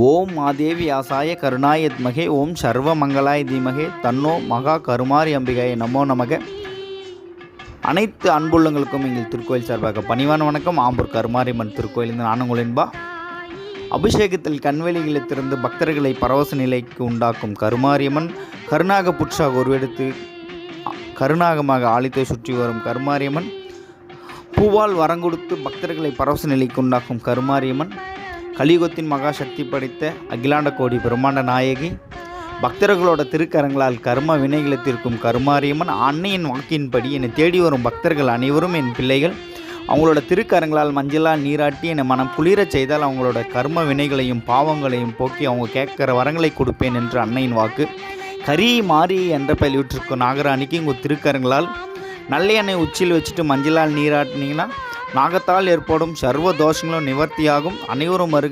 ஓம் மாதேவி ஆசாய கருணாயத்மகே ஓம் சர்வ மங்களாய தீமகே தன்னோ மகா கருமாரி அம்பிகாய நமோ நமக. அனைத்து அன்புள்ளங்களுக்கும் எங்கள் திருக்கோயில் சார்பாக பணிவான வணக்கம். ஆம்பூர் கருமாரியம்மன் திருக்கோயிலிருந்து நானுங்களின்பா அபிஷேகத்தில் கண்வெளிகளை திறந்து பக்தர்களை பரவச நிலைக்கு உண்டாக்கும் கருமாரியம்மன் கருணாக புற்றாக உருவெடுத்து கருணாகமாக ஆழித்தை சுற்றி வரும் கருமாரியம்மன் பூவால் வரங்கொடுத்து பக்தர்களை பரவச நிலைக்கு உண்டாக்கும் கருமாரியம்மன் கலியுகத்தின் மகா சக்தி படைத்த அகிலாண்ட கோடி பிரம்மாண்ட நாயகி பக்தர்களோட திருக்கரங்களால் கர்ம வினைகளை தீர்க்கும் கருமாரியம்மன் அன்னையின் வாக்கின்படி என்னை தேடி வரும் பக்தர்கள் அனைவரும் என் பிள்ளைகள். அவங்களோட திருக்கரங்களால் மஞ்சளால் நீராட்டி என்னை மனம் குளிரச் செய்தால் அவங்களோட கர்ம வினைகளையும் பாவங்களையும் போக்கி அவங்க கேட்குற வரங்களை கொடுப்பேன் என்று அன்னையின் வாக்கு. கரி மாறி என்ற பயிலிட்டிருக்கும் நாகராணிக்கு உங்கள் திருக்கரங்களால் நல்ல எண்ணெய் உச்சியில் வச்சுட்டு மஞ்சளால் நீராட்டினீங்கன்னா நாகத்தால் ஏற்படும் சர்வ தோஷங்களும் நிவர்த்தியாகும். அனைவரும் வருக